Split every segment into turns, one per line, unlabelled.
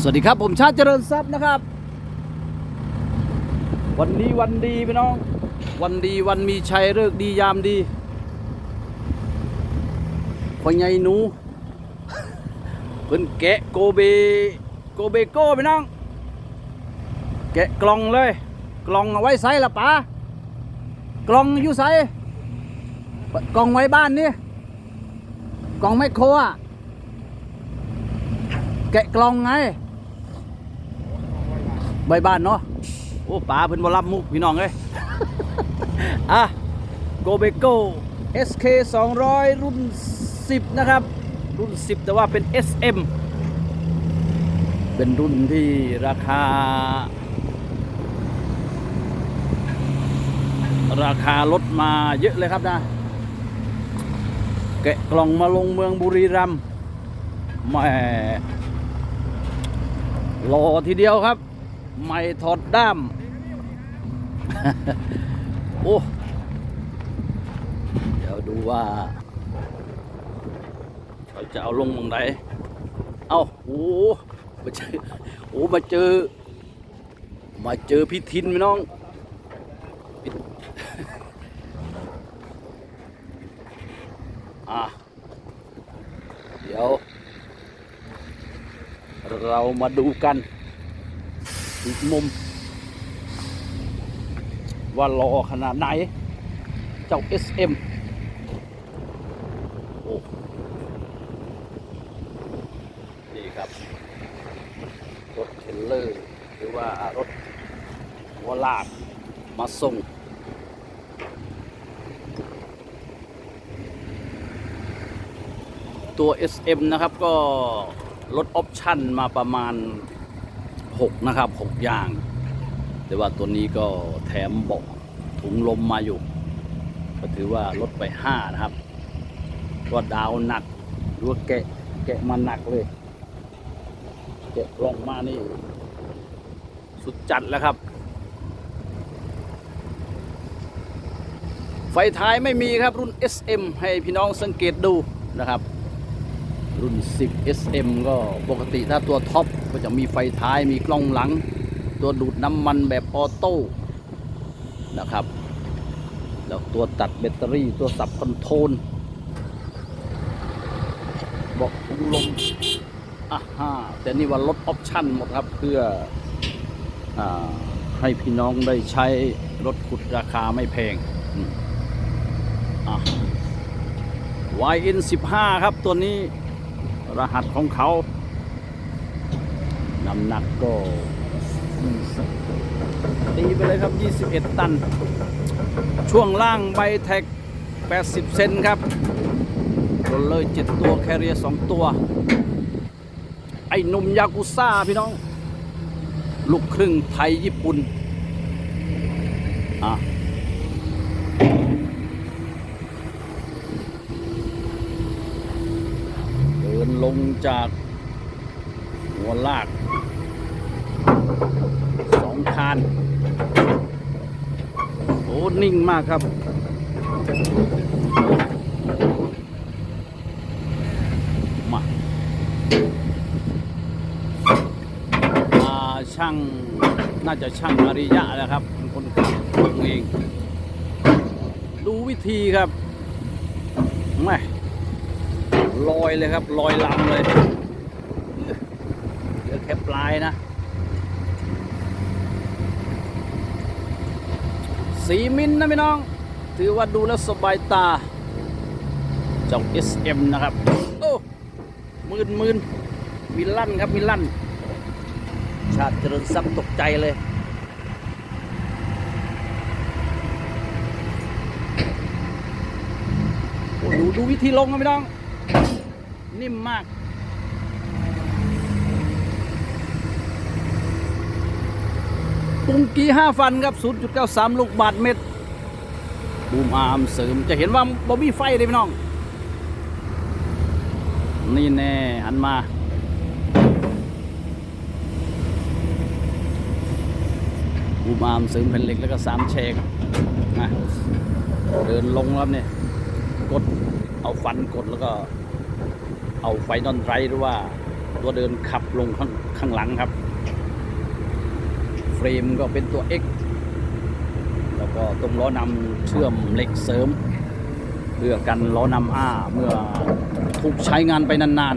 สวัสดีครับ ผมชาติเจริญทรัพย์นะครับ วันนี้วันดีพี่น้อง วันดีวันมีชัยเลิกดียามดีพ่อใหญ่หนูเพิ่นแกะโกเบโกเบโก้พี่น้อง แกะกล่องเลย กล่องเอาไว้ใส่ละป๋ากล่องอยู่ใส่กล่องไว้บ้านนี่กล่องไม่โครอะแกะกล่องไง ใบบ้านเนาะโอ้ป๋าเพิ่นบ่รับมุกพี่น้องเอ้ยอะโกเบโก้ SK 200 รุ่น 10 นะครับ รุ่น 10 แต่ว่าเป็น SM เป็นรุ่นที่ราคา ราคาลดมาเยอะเลยครับนะ แกะกล่องมาลงเมืองบุรีรัมย์แหม่รอทีเดียวครับ ไม่ถอดด้าม โอ้ เดี๋ยวดูว่าเขาจะเอาลงเมืองไหน เอาโอ้มาเจอโอ้มาเจอ มาเจอพี่ทินพี่น้องอะเดี๋ยว เรามาดูกัน อีกมุม ว่ารอขนาดไหน เจ้า SM โอ้นี่ครับ รถเทรลเลอร์ หรือว่ารถหัวลากมาส่งตัว SM นะครับก็ลดออปชั่นมาประมาณ 6 นะครับ 6 อย่าง แต่ว่าตัวนี้ก็แถมเบาะถุงลมมาอยู่ ก็ถือว่าลดไป 5 นะครับ ก็ดาวหนักหรือว่าแกะแกะมาหนักเลย แกะกล่องมานี่ สุดจัดแล้วครับ ไฟท้ายไม่มีครับรุ่น SM ให้พี่น้องสังเกตดูนะครับ รุ่น 10 SM ก็ปกติถ้าตัวท็อปก็จะมีไฟท้ายมีกล้องหลัง ตัวดูดน้ำมันแบบออโต้นะครับ แล้วตัวตัดแบตเตอรี่ตัวสับคอนโทรลบอกถุงลมอะฮะแต่นี่ว่าลดออปชั่นหมดครับเพื่ออให้พี่น้องได้ใช้รถขุดราคาไม่แพงอะ YN 15 ครับตัวนี้ รหัสของเขา น้ำหนักก็ตีไปเลยครับ 21 ตัน ช่วงล่างใบแท็ก 80 เซนครับรถเลย 7 ตัว แคเรีย 2 ตัว ไอ้หนุ่มยากุซ่า พี่น้อง ลูกครึ่งไทยญี่ปุ่น อะ เดินล งจากหัวลากสองคานโอ้นิ่งมากครับมาอ่าช่างน่าจะช่างอริยะแหละครับเป็นคนขับเอง ดูวิธีครับ ลอยเลยครับ ลอยลำเลยเหลือแค่ปลายนะ สีมินนะพี่น้อง ถือว่าดูแล้วสบายตาเจ้า SM นะครับ โอ้มืนมืนมีลั่นครับ มีลั่น ชาติเจริญทรัพย์ตกใจเลยโอ้ดูดูวิธีลงนะพี่น้อง นิ่มมาก ปุงกีห้าฟันครับ 0.93 ลูกบาทเม็ดบูมอาร์มเสริมจะเห็นว่าบอบบี้ไฟเลยพี่น้อง นี่แน่หันมาบูมอาร์มเสริมแผ่นเหล็กแล้วก็สามเชกนะเดินลงแล้วเนี่ยกดเอาฟันกดแล้วก็ เอาไฟนอนไรหรือว่าตัวเดินขับลงข้างข้างหลังครับ เฟรมก็เป็นตัว X แล้วก็ตรงล้อนำเชื่อมเหล็กเสริม เพื่อกันล้อนำอ้าเมื่อถูกใช้งานไปนาน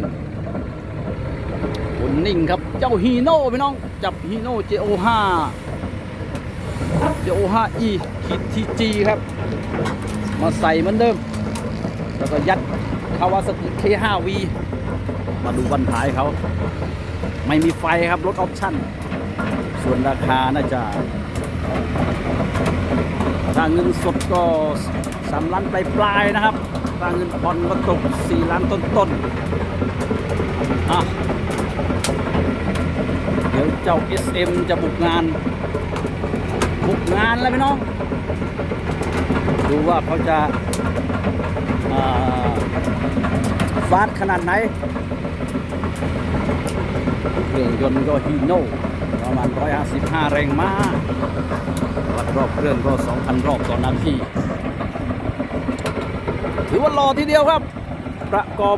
ๆคุณนิ่งครับเจ้าฮีโน่พี่น้อง จับฮีโน่ JO5 JO5E ขีดทีจีครับ มาใส่เหมือนเดิม แล้วก็ยัด คาวาสกิ K5V มาดูวันท้ายเขา ไม่มีไฟครับรถออปชั่น ส่วนราคาน่าจะถ้าเงินสดก็สามล้านปลายๆนะครับถ้าเงินผ่อนก็ตกสี่ล้านต้นๆอะเดี๋ยวเจ้า SM จะบุกงาน บุกงานแล้วพี่น้อง ดูว่าเขาจะอ่า ฟาดขนาดไหน เครื่องยนต์ก็ฮีโน่ประมาณ 155 แรงม้าวัดรอบเครื่องก็ 2,000 รอบต่อนาทีถือว่ารอทีเดียวครับ ประกอบ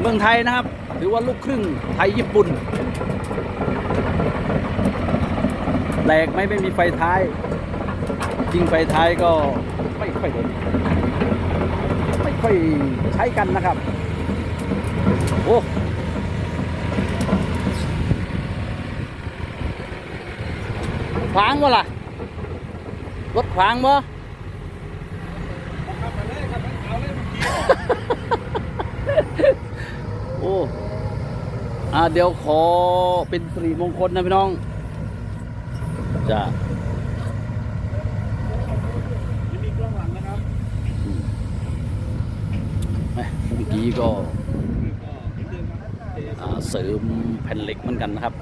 เมืองไทยนะครับ ถือว่าลูกครึ่งไทยญี่ปุ่นแปลกไหม่ไม่มีไฟท้าย จริงไฟท้ายก็ไม่ค่อยเห็นไม่ค่อยใช้กันนะครับ โอ้ขวางบ่ล่ะ รถขวางบ่โอ้อ่าเดี๋ยวขอเป็นสิริมงคลนะพี่น้องจะ
มีกล้องหลังนะครับ
แหม่เมื่อกี้ก็
ก็นิดนึงครับ
อ่า เสริมแผ่นเหล็กเหมือนกันนะครับ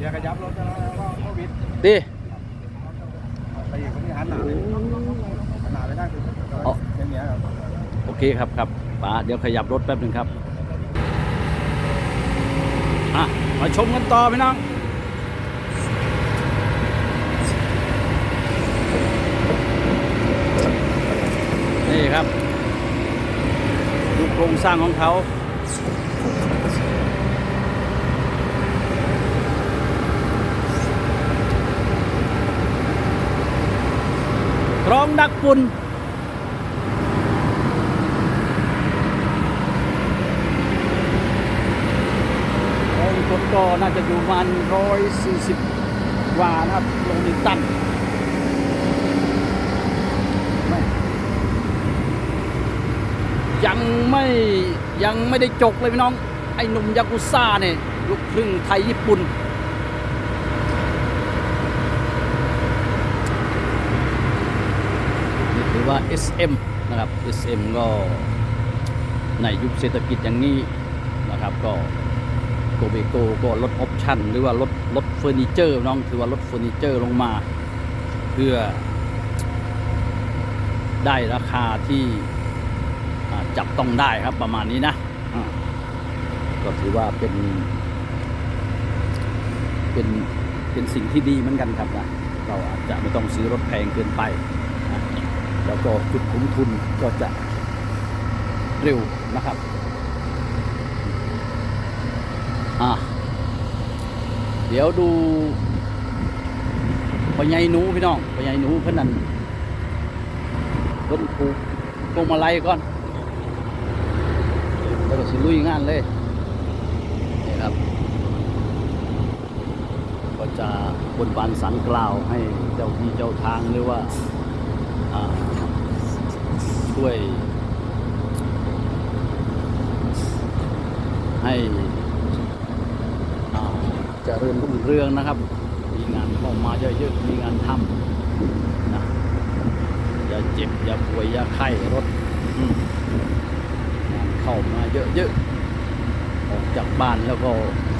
อย่าขยับรถนะว่าโควิด
ดิ
ไปอีกคนที่หันหน้าเลยหันหน้าไปทางอื่นอย่างเงี้ยครับ
โอเคครับครับป๋าเดี๋ยวขยับรถแป๊บหนึ่งครับอะมาชมกันต่อพี่น้องนี่ครับดูโครงสร้างของเขา รองดักฝุ่นโอ้รถก็น่าจะอยู่ประมาณร้อยสี่สิบกว่านะครับลงนิตันยังไม่ยังไม่ได้จกเลยพี่น้อง ไอ้หนุ่มยากุซ่าเนี่ยลูกครึ่งไทยญี่ปุ่น นี่ถือ ว่า SM นะครับ SM ก็ในยุคเศรษฐกิจอย่างนี้นะครับก็โกเบโกก็ลดออปชั่นหรือว่าลดลดเฟอร์นิเจอร์น้องถือว่าลดเฟอร์นิเจอร์ลงมา เพื่อได้ราคาที่อ่าจับต้องได้ครับประมาณนี้นะอ่าก็ถือว่าเป็น เป็นเป็นสิ่งที่ดีเหมือนกันครับนะเราอาจจะไม่ต้องซื้อรถแพงเกินไปนะ แล้วก็จุดคุ้มทุนก็จะเร็วนะครับอะเดี๋ยวดูปใหญ่หนูพี่น้องปใหญ่หนูเพื่อนนั่นเพิ่นผูกพวงมาลัยก่อน แล้วก็สิลุยงานเลยนี่ครับ ก็จะบนบานสันกล่าวให้เจ้าที่เจ้าทางหรือว่า ช่วย ให้อ่าเจริญรุ่งเรืองนะครับ มีงานเข้ามาเยอะๆมีงานทำนะอย่าเจ็บ อย่าป่วย อย่าไข้รถงานเข้ามาเยอะๆออกจากบ้านแล้วก็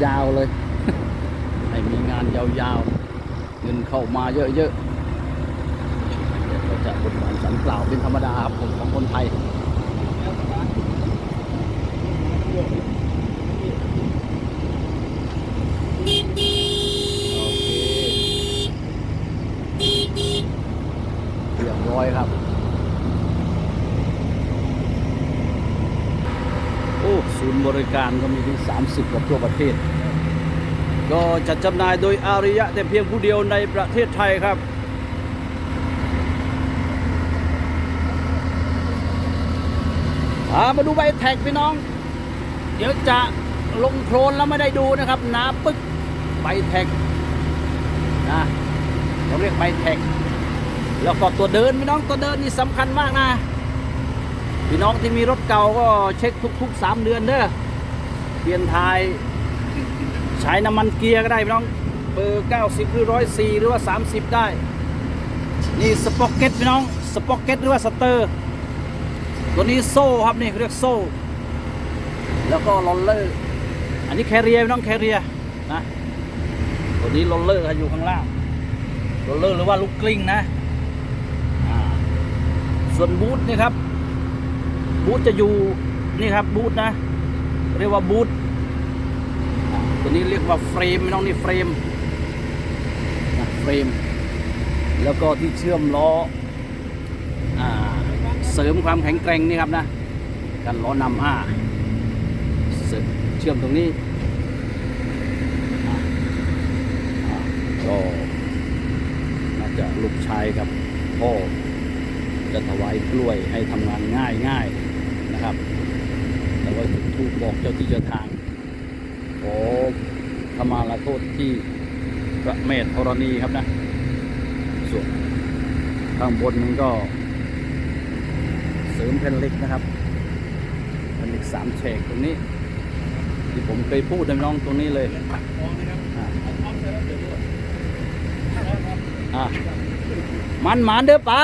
ยาวเลย ให้มีงานยาวๆเงินเข้ามาเยอะๆ จะบนบานสันกล่าวเป็นธรรมดาครับผมของคนไทยเคเรียบร้อยครับโอ้ศูนย์บริการก็มีถึง 30 กว่าทั่วประเทศ ก็จัดจำหน่ายโดยอาริยะแต่เพียงผู้เดียวในประเทศไทยครับ อ่า มาดูใบแท็กพี่น้อง เดี๋ยวจะลงโครนแล้วไม่ได้ดูนะครับหนาปึ๊กใบแท็กนะเราเรียกใบแท็กแล้วก็ตัวเดินพี่น้องตัวเดินนี่สำคัญมากนะพี่น้องที่มีรถเก่าก็เช็คทุกๆ3เดือนเด้อเปลี่ยนทายใช้น้ำมันเกียร์ก็ได้พี่น้องเบอร์ 90 หรือ 104 หรือว่า 30 ได้ นี่สป็อกเก็ตพี่น้องสป็อกเก็ตหรือว่าสเตอร์ ตัวนี้โซ่ครับนี่เรียกโซ่ แล้วก็ลอลเลอร์อันนี้แคเรียน้องแคเรียนะตัวนี้ลอลเลอร์อยู่ข้างล่างลอลเลอร์หรือว่าลูกกลิ้งนะส่วนบูทนี่ครับบูทจะอยู่นี่ครับบูทนะ เรียกว่าบูทตัวนี้เรียกว่าเฟรมน้องนี่เฟรมเฟรม แล้วก็ที่เชื่อมล้ออ่า เสริมความแข็งแกร่งนี่ครับนะกันล้อนำห้าเสริมเชื่อมตรงนี้ก็น่าจะลูกชายกับพ่อจะถวายกล้วยให้ทำงานง่ายง่ายนะครับแล้วก็จุดทูปบอกเจ้าที่เจ้าทางขอขมาลาโทษที่พระเมธธรณีครับนะส่วนข้างบนนั้นก็ ริมแผ่นเหล็กนะครับแผ่นเหล็กสามแฉกตรงนี้ ที่ผมเคยพูดนะน้องตรงนี้เลยมันหมานเด้อป๋า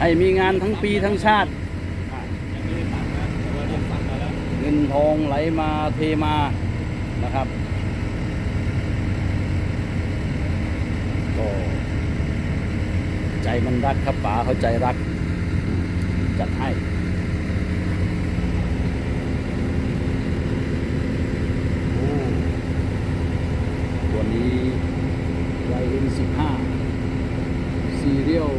ให้มีงานทั้งปีทั้งชาติ เงินทองไหลมาเทมานะครับ ก็ ใจมันรักครับป๋าเขาใจรัก จัดให้ตัวนี้ไวเอ็นสิบห้าซีเรียล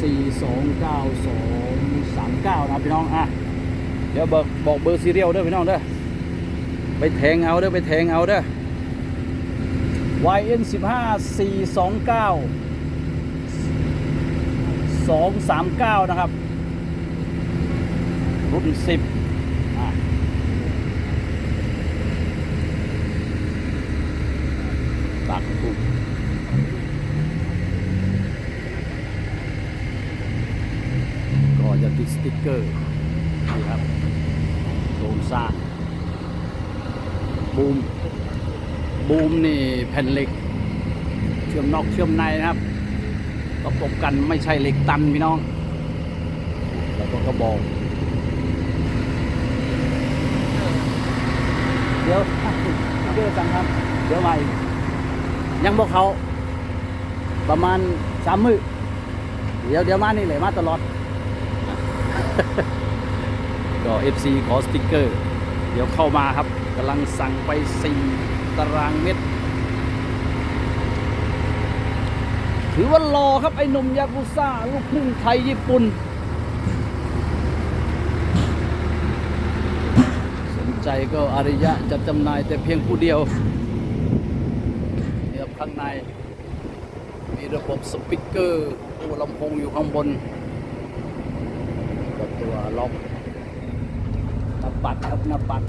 สี่สองเก้าสองสามเก้านะพี่น้องอะเดี๋ยวบอกบอกเบอร์ซีเรียลเด้อพี่น้องเด้อไปแทงเอาเด้อไปแทงเอาเด้อ YN 15 429 239นะครับ รุ่น10อะตักถูกก็จะติดสติ๊กเกอร์นี่ครับโครงสร้างบูมบูมนี่แผ่นเหล็ก เชื่อมนอกเชื่อมในนะครับ ประกบกันไม่ใช่เหล็กตันพี่น้อง แล้วก็กระบอกเดี๋ยวเดี๋ยวสั่งครับ เดี๋ยวมาอีกยังบอกเขาประมาณสามมือเดี๋ยวเดี๋ยวมานี่เลยมาตลอด ก็ FC ขอสติกเกอร์ เดี๋ยวเข้ามาครับกำลังสั่งไป 4 ตารางเมตร ถือว่ารอครับไอ้นมยากุซ่าลูกครึ่งไทยญี่ปุ่น สนใจก็อาริยะจะจำหน่ายแต่เพียงผู้เดียวนี่ครับข้างใน มีระบบสปีกเกอร์ตัวลำโพงอยู่ข้างบนกับตัวล็อกหน้าปัดครับหน้าปัด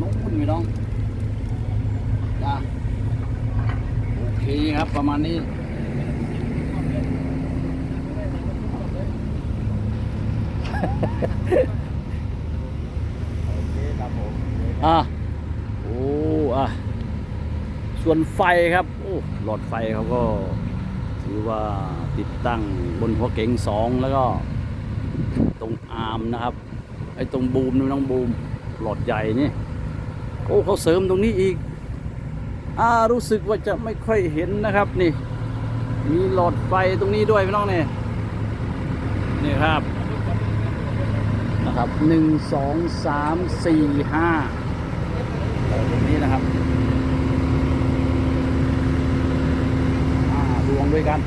น้องคุณพี่น้องนะโอ เคครับประมาณนี้
โอเคครับผม
อะโอ้อะส่วนไฟครับโอ้หลอดไฟเขาก็ถือว่าติดตั้งบนหัวเก๋งสองแล้วก็ตรงอาร์มนะครับไอ้ตรงบูมนี่น้องบูมหลอดใหญ่นี่โอ้เขาเสริมตรงนี้อีก อ่ารู้สึกว่าจะไม่ค่อยเห็นนะครับนี่ มีหลอดไฟตรงนี้ด้วยพี่น้องเนี่ยนี่ครับนะครับหนึ่งสองสามสี่ห้าตรงนี้นะครับอ่าดวงด้วยกัน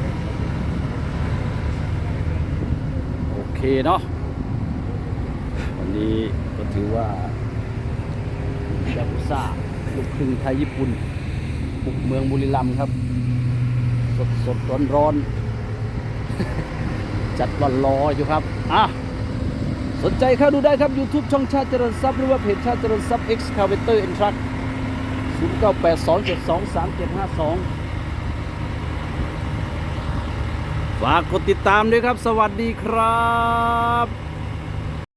โอเคเนาะวันนี้ก็ถือว่าดาบุซ่าลูกครึ่งไทยญี่ปุ่น บุกเมืองบุรีรัมย์ครับ สดสดร้อนร้อนจัดวันรออยู่ครับ อะ สนใจเข้าดูได้ครับ YouTube ช่องชาติเจริญทรัพย์หรือว่าเพจชาติเจริญทรัพย์ Excavator and Truck 0982723752 ฝากกดติดตามด้วยครับ สวัสดีครับ